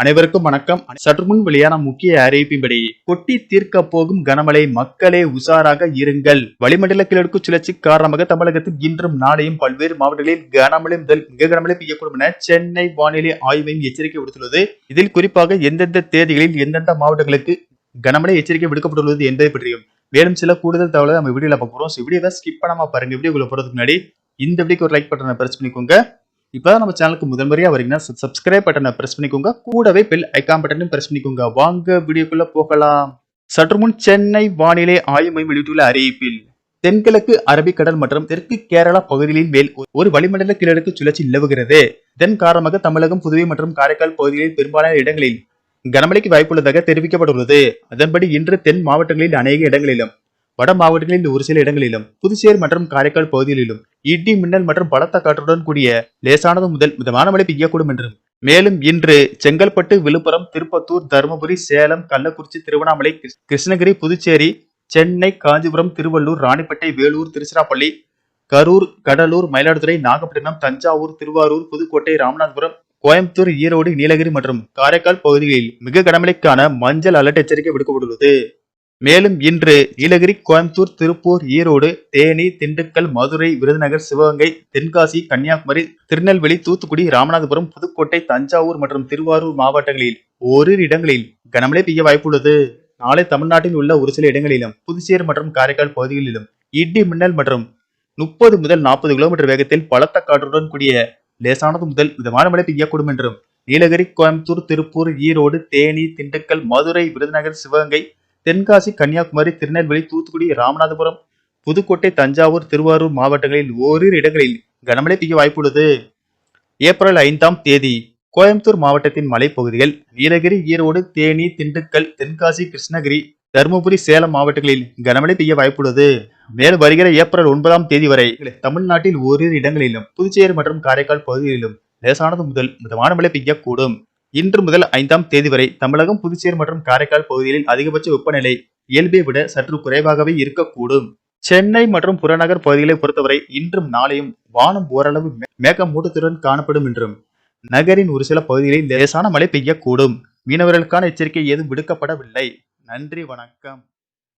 அனைவருக்கும் வணக்கம். சற்று முன் வெளியான முக்கிய அறிவிப்பின்படி கொட்டி தீர்க்க போகும் கனமழை மக்களே உஷாராக இருங்கள். வளிமண்டல கிழக்கு சுழற்சி காரணமாக தமிழகத்தில் இன்றும் நாளையும் பல்வேறு மாவட்டங்களில் கனமழை முதல் மிக கனமழை பெய்யக்கூடும் என சென்னை வானிலை ஆய்வு எச்சரிக்கை விடுத்துள்ளது. இதில் குறிப்பாக எந்தெந்த தேதிகளில் எந்தெந்த மாவட்டங்களுக்கு கனமழை எச்சரிக்கை விடுக்கப்பட்டுள்ளது என்பதை பற்றியும் மேலும் சில கூடுதல் தகவலை நம்ம வீடியோல பார்க்குறோம் ஸோ வீடியோவை ஸ்கிப் பண்ணாம பாருங்க. வீடியோக்குள்ள போறதுக்கு முன்னாடி இந்த வீடியோக்கு ஒரு லைக் பட்டனை பிரஸ் பண்ணிக்கோங்க. இப்பதான் நம்ம சேனலுக்கு முதல் முறையா வரீங்கன்னா சப்ஸ்கிரைப் பட்டனை ப்ரெஸ் பண்ணிக்கோங்க. கூடவே பெல் ஐக்கான் பட்டனையும் ப்ரெஸ் பண்ணிக்கோங்க. வாங்க வீடியோக்குள்ள போகலாம். சற்று முன் சென்னை வானிலை ஆய்வு மையம் வெளியிட்டுள்ள அறிவிப்பில் தென்கிழக்கு அரபிக்கடல் மற்றும் தெற்கு கேரளா பகுதிகளின் மேல் ஒரு வளிமண்டல கிழக்கு சுழற்சி நிலவுகிறது. இதன் காரணமாக தமிழகம் புதுவை மற்றும் காரைக்கால் பகுதிகளில் பெரும்பாலான இடங்களில் கனமழைக்கு வாய்ப்புள்ளதாக தெரிவிக்கப்பட்டுள்ளது. அதன்படி இன்று தென் மாவட்டங்களில் அநேக இடங்களிலும் வட மாவட்டங்களில் ஒரு சில இடங்களிலும் புதுச்சேரி மற்றும் காரைக்கால் பகுதிகளிலும் இடி மின்னல் மற்றும் பலத்த காற்றுடன் கூடிய லேசானது முதல் மிதமான மழை பெய்யக்கூடும் என்றும். மேலும் இன்று செங்கல்பட்டு விழுப்புரம் திருப்பத்தூர் தருமபுரி சேலம் கள்ளக்குறிச்சி திருவண்ணாமலை கிருஷ்ணகிரி புதுச்சேரி சென்னை காஞ்சிபுரம் திருவள்ளூர் ராணிப்பேட்டை வேலூர் திருச்சிராப்பள்ளி கரூர் கடலூர் மயிலாடுதுறை நாகப்பட்டினம் தஞ்சாவூர் திருவாரூர் புதுக்கோட்டை ராமநாதபுரம் கோயம்புத்தூர் ஈரோடு நீலகிரி மற்றும் காரைக்கால் பகுதிகளில் மிக கனமழைக்கான மஞ்சள் அலர்ட் எச்சரிக்கை விடுக்கப்பட்டுள்ளது. மேலும் இன்று நீலகிரி கோயம்புத்தூர் திருப்பூர் ஈரோடு தேனி திண்டுக்கல் மதுரை விருதுநகர் சிவகங்கை தென்காசி கன்னியாகுமரி திருநெல்வேலி தூத்துக்குடி ராமநாதபுரம் புதுக்கோட்டை தஞ்சாவூர் மற்றும் திருவாரூர் மாவட்டங்களில் ஓரிரு இடங்களில் கனமழை பெய்ய வாய்ப்புள்ளது. நாளை தமிழ்நாட்டில் உள்ள ஒரு சில இடங்களிலும் புதுச்சேரி மற்றும் காரைக்கால் பகுதிகளிலும் இடி மின்னல் மற்றும் முப்பது முதல் நாற்பது கிலோமீட்டர் வேகத்தில் பலத்த காற்றுடன் கூடிய லேசானது முதல் மிதமான மழை பெய்யக்கூடும் என்றும் நீலகிரி கோயம்புத்தூர் திருப்பூர் ஈரோடு தேனி திண்டுக்கல் மதுரை விருதுநகர் சிவகங்கை தென்காசி கன்னியாகுமரி திருநெல்வேலி தூத்துக்குடி ராமநாதபுரம் புதுக்கோட்டை தஞ்சாவூர் திருவாரூர் மாவட்டங்களில் ஓரிரு இடங்களில் கனமழை பெய்ய வாய்ப்புள்ளது. ஏப்ரல் ஐந்தாம் தேதி கோயம்புத்தூர் மாவட்டத்தின் மலைப்பகுதிகள் நீலகிரி ஈரோடு தேனி திண்டுக்கல் தென்காசி கிருஷ்ணகிரி தருமபுரி சேலம் மாவட்டங்களில் கனமழை பெய்ய வாய்ப்புள்ளது. மேலும் வருகிற ஏப்ரல் ஒன்பதாம் தேதி வரை தமிழ்நாட்டில் ஓரிரு இடங்களிலும் புதுச்சேரி மற்றும் காரைக்கால் பகுதிகளிலும் லேசானது முதல் மிதமான மழை பெய்யக்கூடும். இன்று முதல் ஐந்தாம் தேதி வரை தமிழகம் புதுச்சேரி மற்றும் காரைக்கால் பகுதிகளில் அதிகபட்ச வெப்பநிலை இயல்பை விட சற்று குறைவாகவே இருக்கக்கூடும். சென்னை மற்றும் புறநகர் பகுதிகளை பொறுத்தவரை இன்றும் நாளையும் வானம் ஓரளவு மே- மேகமூட்டத்துடன் காணப்படும் என்றும் நகரின் ஒரு சில பகுதிகளில் லேசான மழை பெய்யக்கூடும். மீனவர்களுக்கான எச்சரிக்கை ஏதும் விடுக்கப்படவில்லை. நன்றி வணக்கம்.